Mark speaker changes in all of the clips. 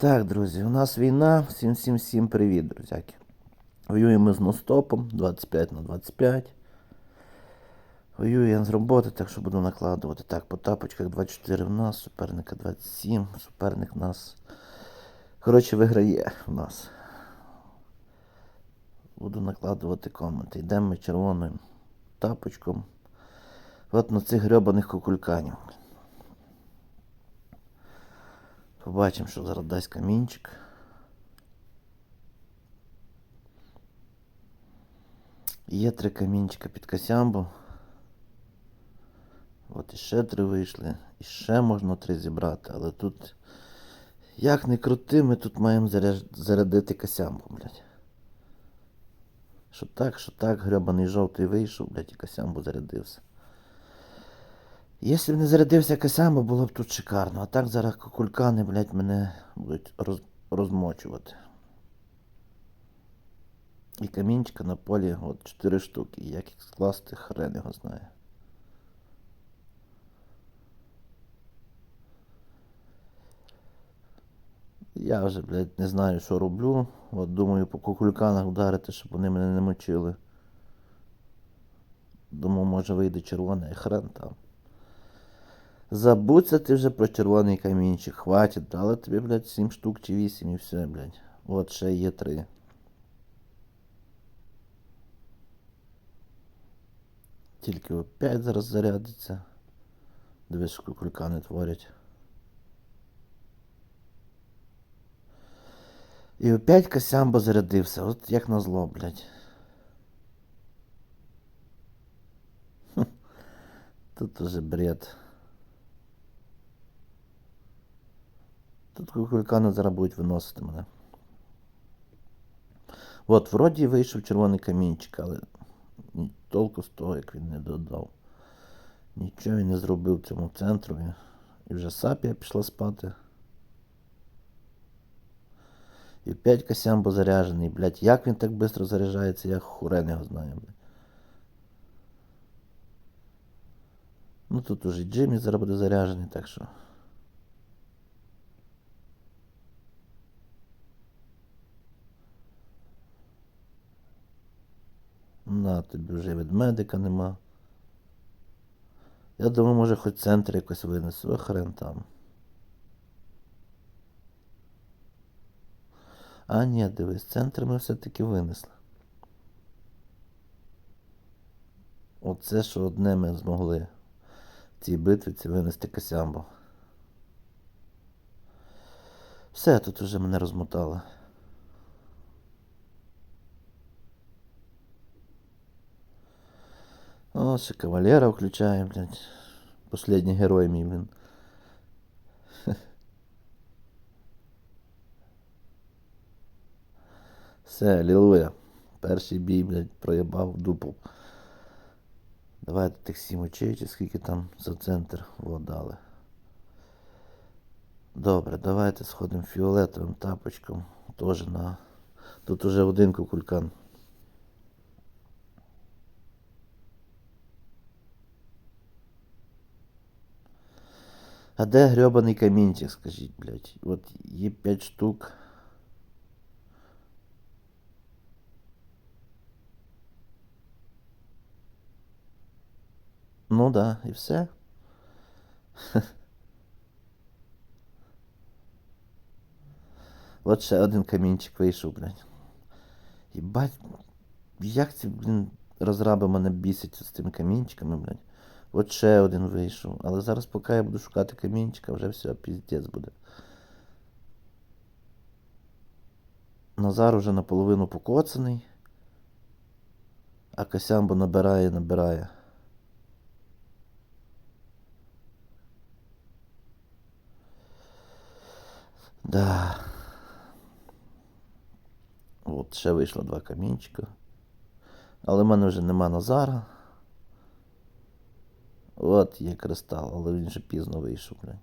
Speaker 1: Так, друзі, у нас війна. Всім всім всім привіт, друзяки. Воюємо з ностопом 25 на 25. Воюю я з роботи, так що буду накладувати. Так, по тапочках 24 в нас, суперника 27, суперник в нас. Коротше, виграє в нас. Буду накладувати коменти. Йдемо ми червоним тапочком. От на цих грьобаних кукульканів. Побачимо, що зараз дасть камінчик. Є три камінчика під косямбу. От іще три вийшли. І ще можна три зібрати, але тут. Як не крути, ми тут маємо зарядити косямбу, блядь. Що так, що так, гребаний жовтий вийшов, блядь, і косямбу зарядився. Якщо б не зарядився косямбу, було б тут шикарно. А так зараз кукулькани, блядь, мене будуть роз, розмочувати. І камінчика на полі от 4 штуки. Як їх скласти, хрен його знає. Я вже, блядь, не знаю, що роблю. От думаю по кукульканах вдарити, щоб вони мене не мочили. Думаю, може вийде червоний хрен там. Забудься вже про червоний камінчик. Хватить, дали тобі, блядь, 7 штук чи 8 і все, блядь. От ще є 3. Тільки опять зараз зарядиться. Дивись, що кулькани творять. І опять Касямбо зарядився. От як назло, блядь. Тут уже бред. Тут кулькани зараз будуть виносити мене. От, вроді вийшов червоний камінчик, але толку з того, як він не додав. Нічого він не зробив цьому центрові. І вже сапія пішла спати. І опять Касямбо заряджений, блядь. Як він так швидко заряджається, я хурен його знаю. Ну тут уже Джиммі зараз буде заряджений, так що. На, тобі вже ведмедика нема. Я думаю, може хоч центр якось винесу, а хрен там. А ні, дивись, центр ми все-таки винесли. Оце що одне ми змогли в цій битві винести Касямбо. Все, тут вже мене розмотало. О, ще кавалера включаем, блядь. Последний герой мій. Все, алілуя. Перший бій, блядь, проїбав дупу. Давайте тих сім скільки там за центр владали. Добре, давайте сходимо фіолетовим тапочком. Тоже на. Тут уже один кукулькан. А де гребаний камінчик, скажіть, блядь? От є 5 штук. Ну да, і все. От ще один камінчик вийшов, блядь. Єбать, як ці, блін, розраби мене бісять з цими камінчиками, блядь. От ще один вийшов. Але зараз, поки я буду шукати камінчика, вже все, піздець буде. Назар уже наполовину покоцаний. А Касямбо набирає, набирає. Да. От ще вийшло два камінчика. Але в мене вже нема Назара. От є кристал, але він же пізно вийшов, бля.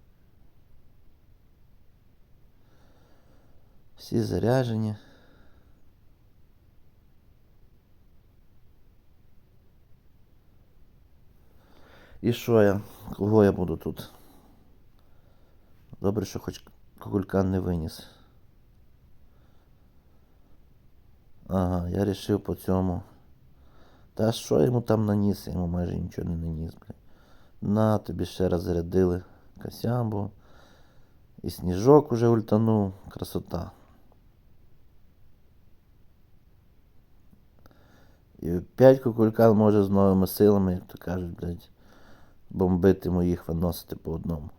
Speaker 1: Всі заряжені. І що я? Кого я буду тут? Добре, що хоч кулькан не виніс. Ага, я рішив по цьому. Та що йому там наніс? Я йому майже нічого не наніс, бля. На, тобі ще раз зарядили косямбу. І сніжок уже ультанув. Красота. І опять кукулькан може з новими силами, як то кажуть, блядь, бомбити моїх виносити по одному.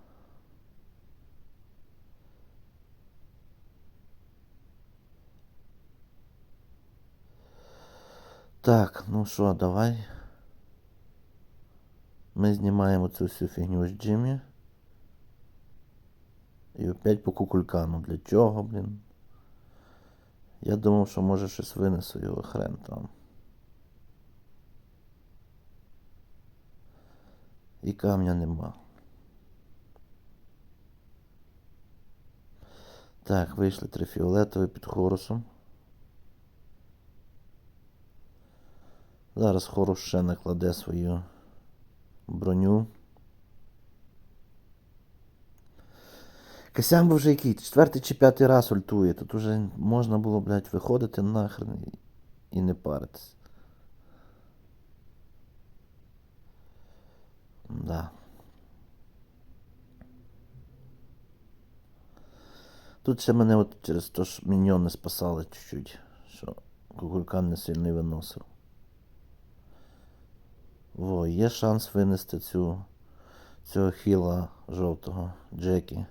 Speaker 1: Так, ну що, давай. Ми знімаємо цю всю фігню з Джиммі. І опять по кукулькану. Для чого, блін? Я думав, що може щось винесу його хрен там. І камня нема. Так, вийшли три фіолетові під хорусом. Зараз хорус ще накладе свою броню. Касямба вже який? Четвертий чи п'ятий раз ультує. Тут уже можна було, блядь, виходити нахрен і, не паритись. Да. Тут ще мене от через те, що міньйони спасали чуть-чуть, що кукулькан не сильно виносив. Во, є шанс винести цю цього хіла жовтого Джекі.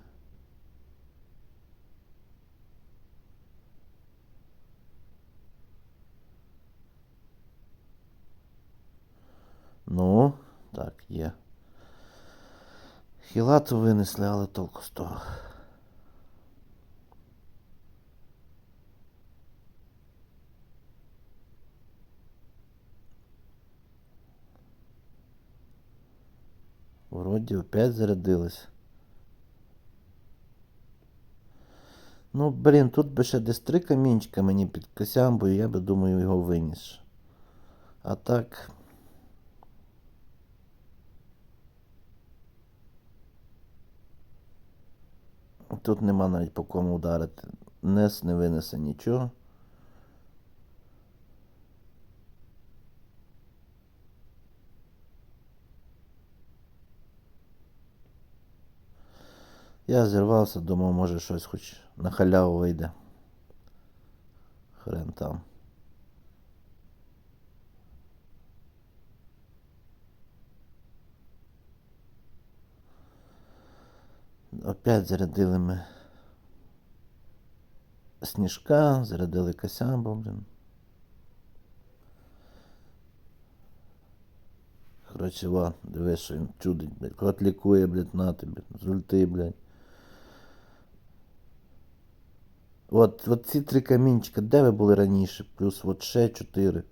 Speaker 1: Ну, так, є. Хілату винесли, але толку з того. Вроді опять зарядились. Ну, блін, тут би ще десь три камінчика мені під косямбою, я би думаю його виніс. А так. Тут нема навіть по кому ударити. Нес не винесе нічого. Я зірвався, думав, може щось хоч на халяву вийде. Хрен там. Опять зарядили ми сніжка, зарядили косямбу, блін. Коротше, ва, дивись, що він чудить, блядь. Кот лікує, блядь, на тобі. З блядь. От, от ці три камінчика, де ви були раніше? Плюс от ще чотири.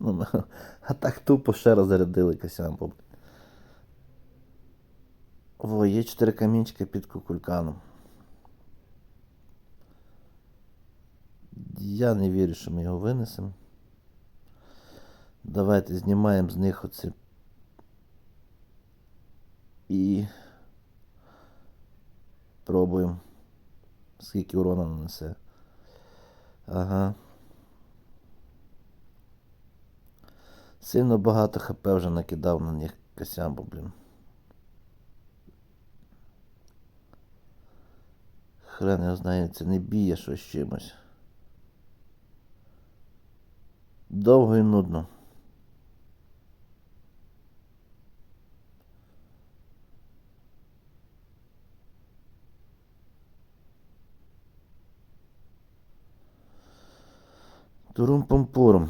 Speaker 1: Ну, а так тупо ще раз зарядили блядь. О, є чотири камінчика під кукульканом. Я не вірю, що ми його винесемо. Давайте знімаємо з них оці. І пробуємо. Скільки урона нанесе. Ага. Сильно багато ХП вже накидав на них косямбу, блін. Хрен його знає, це не б'є щось чимось. Довго і нудно. Турум-пумпурум.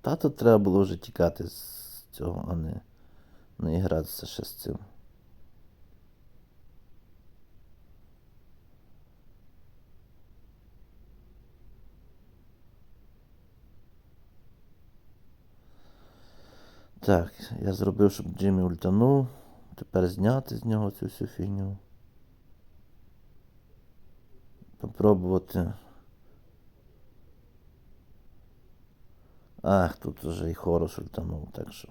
Speaker 1: Та треба було вже тікати з цього, а не, не гратися ще з цим. Так, я зробив, щоб Джиммі ультанув. Тепер зняти з нього цю всю фігню. Попробувати. Ах, тут вже і хорус ультанув, так що.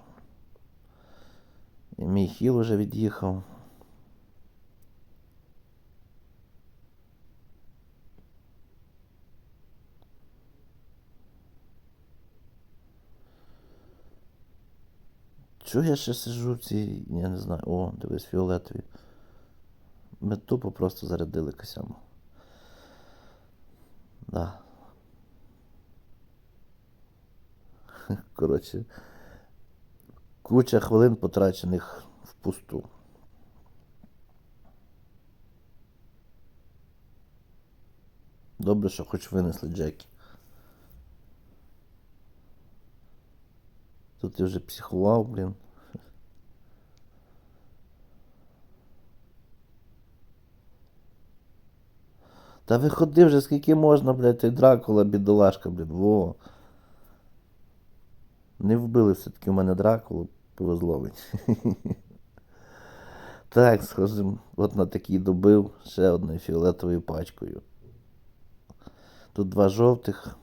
Speaker 1: І мій хіл уже від'їхав. Чого я ще сижу в цій... я не знаю. О, дивись, фіолетові. Ми тупо просто зарядили косями. Да. Коротше, куча хвилин потрачених впусту. Добре, що хоч винесли Джекі. Тут я вже психував, блін. Та виходи вже скільки можна, блядь, той Дракула, бідолашка, блін, во. Не вбили все-таки у мене Дракулу, повезло мені. Так, схожим, от на такий добив ще одною фіолетовою пачкою. Тут два жовтих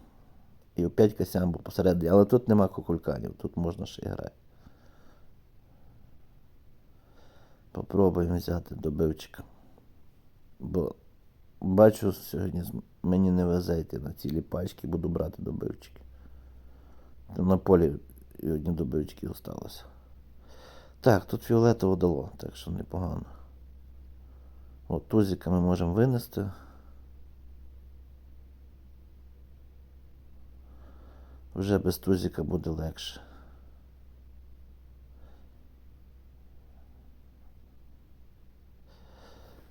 Speaker 1: і опять косямбу посередині, але тут нема кукульканів, тут можна ще і грати. Попробуємо взяти добивчика. Бо бачу, сьогодні мені не везе йти на цілі пачки, буду брати добивчики. На полі одні добивчики залишилося. Так, тут фіолетово дало, так що непогано. От тузика ми можемо винести. Вже без тузика буде легше.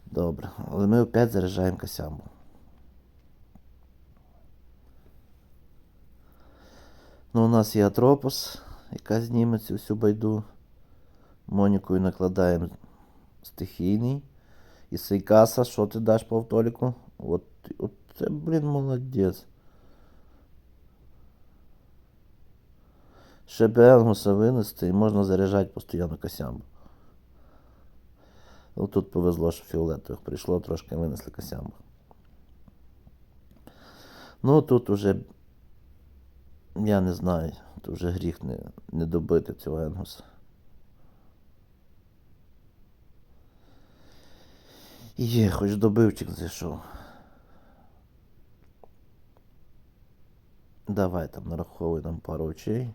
Speaker 1: Добре, але ми опять заряджаємо косямбу. Ну, у нас є Атропос, яка зніме цю всю байду. Монікою накладаємо стихійний. І Сейкаса, що ти даш по автоліку? От, от це, блін, молодець. Ще Белгуса винести і можна заряджати постійно косямбу. Ну тут повезло, що фіолетових прийшло, трошки винесли косямбу. Ну тут уже я не знаю, тут вже гріх не, не добити цього Енгуса. Є, хоч добивчик зайшов. Давай там нараховуй нам пару очей.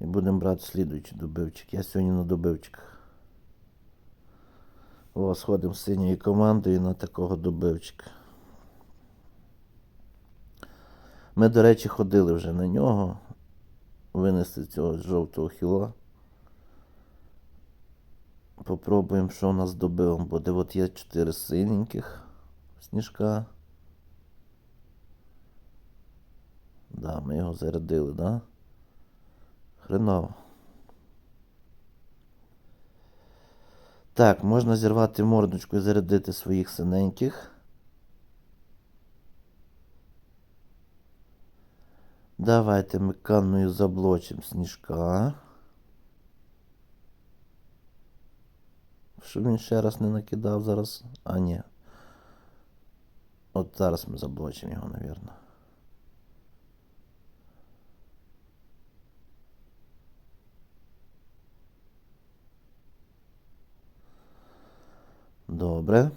Speaker 1: І будемо брати слідуючий добивчик. Я сьогодні на добивчиках. О, сходимо з синьою командою на такого добивчика. Ми, до речі, ходили вже на нього. Винести цього жовтого хіла. Попробуємо, що у нас добивом буде. От є 4 синеньких сніжка. Да, ми його зарядили, да? Хреново. Так, можна зірвати мордочку і зарядити своїх синеньких. Давайте ми канною заблочимо сніжка. Щоб він ще раз не накидав зараз. А, ні. От зараз ми заблочимо його, навірно. Добре.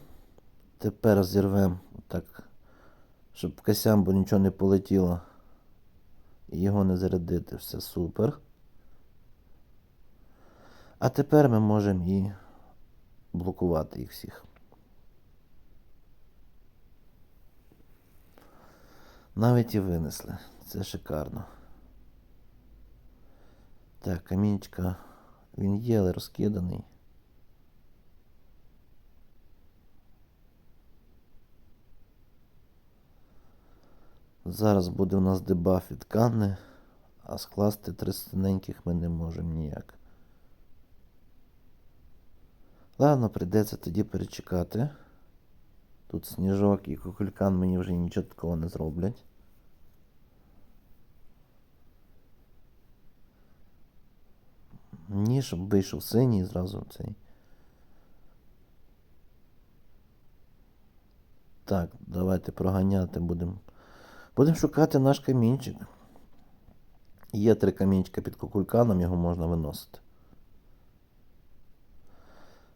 Speaker 1: Тепер зірвемо так, щоб в косямбу нічого не полетіло. І його не зарядити. Все супер. А тепер ми можемо і блокувати їх всіх. Навіть і винесли. Це шикарно. Так, камінчика. Він є, але розкиданий. Зараз буде у нас дебаф від Канни, а скласти три синеньких ми не можемо ніяк. Ладно, прийдеться тоді перечекати. Тут сніжок і кукулькан мені вже нічого такого не зроблять. Ні, щоб вийшов синій зразу цей. Так, давайте проганяти будемо. Будемо шукати наш камінчик. Є три камінчика під кукульканом, його можна виносити.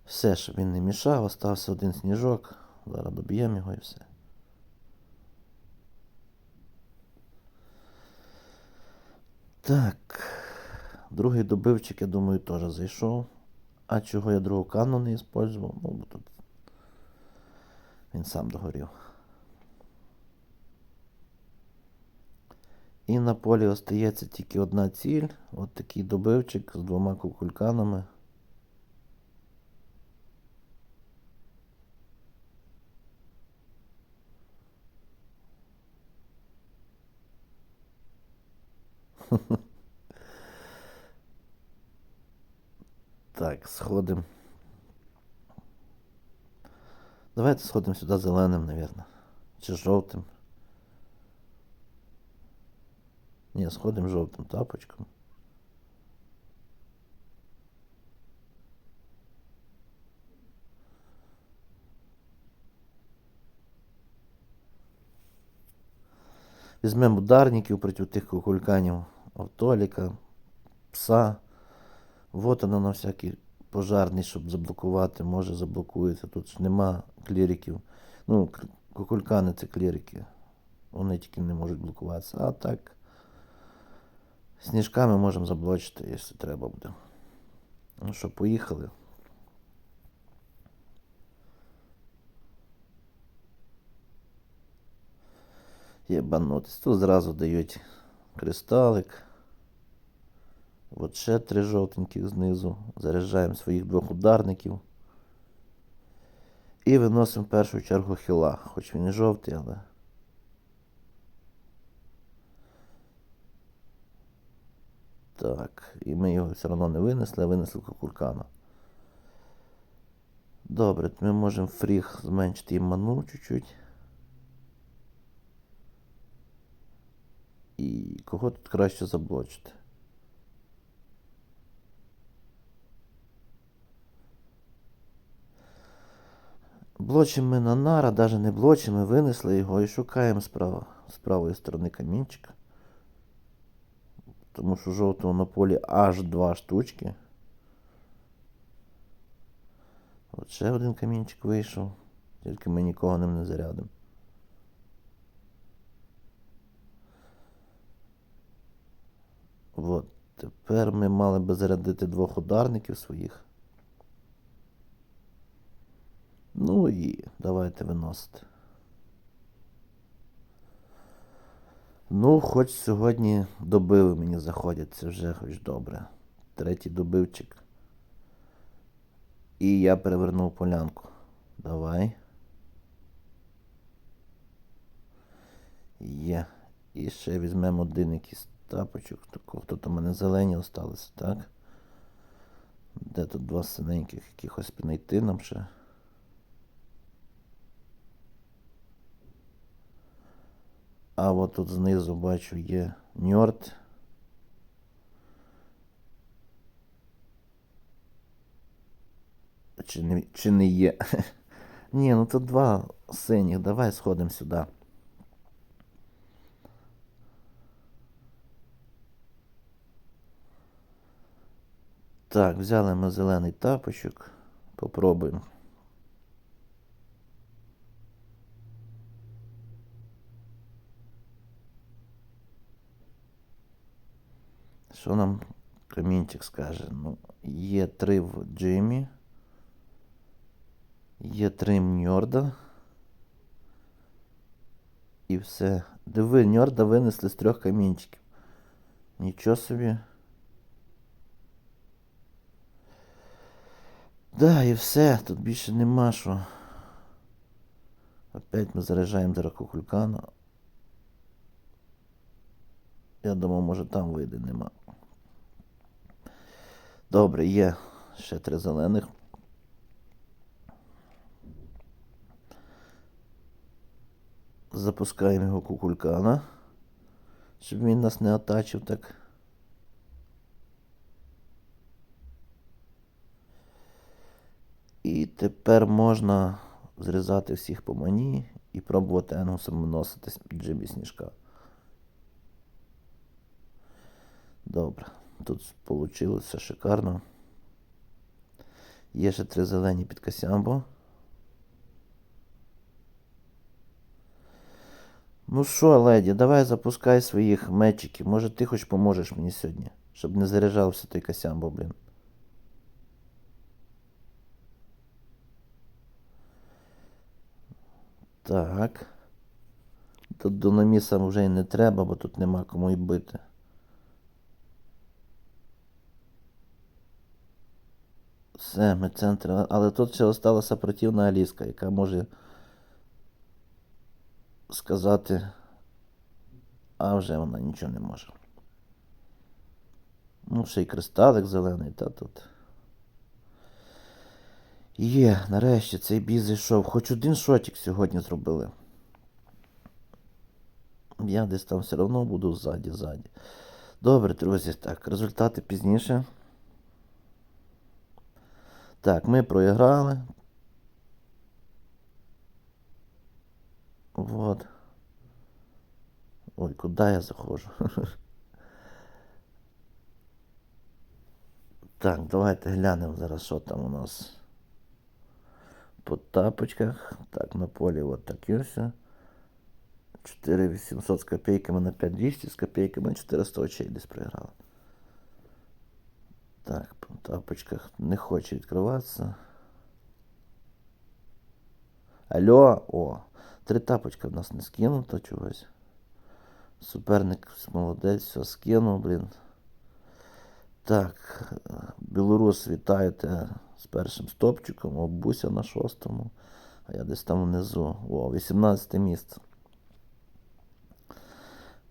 Speaker 1: Все, щоб він не мішав, остався один сніжок. Зараз доб'ємо його і все. Так. Другий добивчик, я думаю, теж зайшов. А чого я другу кану не использував? Ну, бо тут він сам догорів. І на полі остається тільки одна ціль. От такий добивчик з двома кукульканами. Так, сходим. Давайте сходимо сюди зеленим, наверное. Чи жовтим. Ні, сходимо жовтим тапочком. Візьмемо ударників проти тих кукульканів автоліка, пса. Вот вона на всякий пожарний, щоб заблокувати, може заблокується. Тут ж нема кліриків. Ну, кукулькани це клірики. Вони тільки не можуть блокуватися. А так. Сніжками можемо заблочити, якщо треба буде. Ну що, поїхали. Єбанутись. Тут зразу дають кристалик. От ще три жовтеньких знизу. Заряджаємо своїх двох ударників. І виносимо в першу чергу хіла. Хоч він і жовтий, але. Так, і ми його все одно не винесли, а винесли кукулькана. Добре, ми можемо фріг зменшити і ману чуть-чуть. І кого тут краще заблочити? Блочимо ми на нара, навіть не блочимо, винесли його і шукаємо з правої сторони камінчика. Тому що жовтого на полі аж два штучки. От ще один камінчик вийшов, тільки ми нікого ним не зарядимо. От, тепер ми мали би зарядити двох ударників своїх. Ну і давайте виносити. Ну, хоч сьогодні добили мені заходять, це вже хоч добре. Третій добивчик. І я перевернув полянку. Давай. Є. І ще візьмемо один якийсь тапочок. Тут у мене зелені осталися, так? Де тут два синеньких якихось знайти нам ще? А от тут знизу бачу є ньорд. Чи не, чи не є? Ні, ну тут два синіх. Давай сходимо сюди. Так, взяли ми зелений тапочок. Попробуємо. Що нам камінчик скаже? Ну, є три в Джимі. Є три Ньорда. І все. Диви, Ньорда винесли з трьох камінчиків. Нічого собі. Да, і все. Тут більше нема що. Опять ми заряджаємо зараз кукулькана. Я думав, може там вийде, нема. Добре, є ще три зелених. Запускаємо його кукулькана, щоб він нас не отачив так. І тепер можна зрізати всіх по мані і пробувати енгусом виносити джимі сніжка. Добре, тут вийшло шикарно. Є ще три зелені під касямбо. Ну що, леді, давай запускай своїх мечиків. Може ти хоч поможеш мені сьогодні. Щоб не заряджався той косямбо, блін. Так. Тут до наміса вже й не треба, бо тут нема кому й бити. Все, ми центр. Але тут ще осталася противна Аліска, яка може сказати. А вже вона нічого не може. Ну, ще й кристалик зелений, та тут. Є, нарешті цей бій зайшов. Хоч один шотик сьогодні зробили. Я десь там все одно буду ззаді, ззаді. Добре, друзі, так, результати пізніше. Так, ми проіграли. Вот. Ой, куди я заходжу? Так, давайте глянемо зараз, що там у нас по тапочках. Так, на полі от таке все. 4800 з копійками на 5200 з копійками 400 очей десь проіграли. Так, по тапочках не хоче відкриватися. Алло, о, три тапочка в нас не скинуто чогось. Суперник молодець, все скинув, блін. Так, білорус, вітаю тебе з першим стопчиком, о, Буся на шостому, а я десь там внизу. О, 18 місце.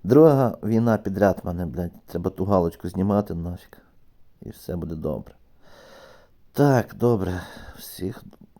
Speaker 1: Друга війна підряд мене, блядь. Треба ту галочку знімати нафіг. І все буде добре. Так, добре. Всіх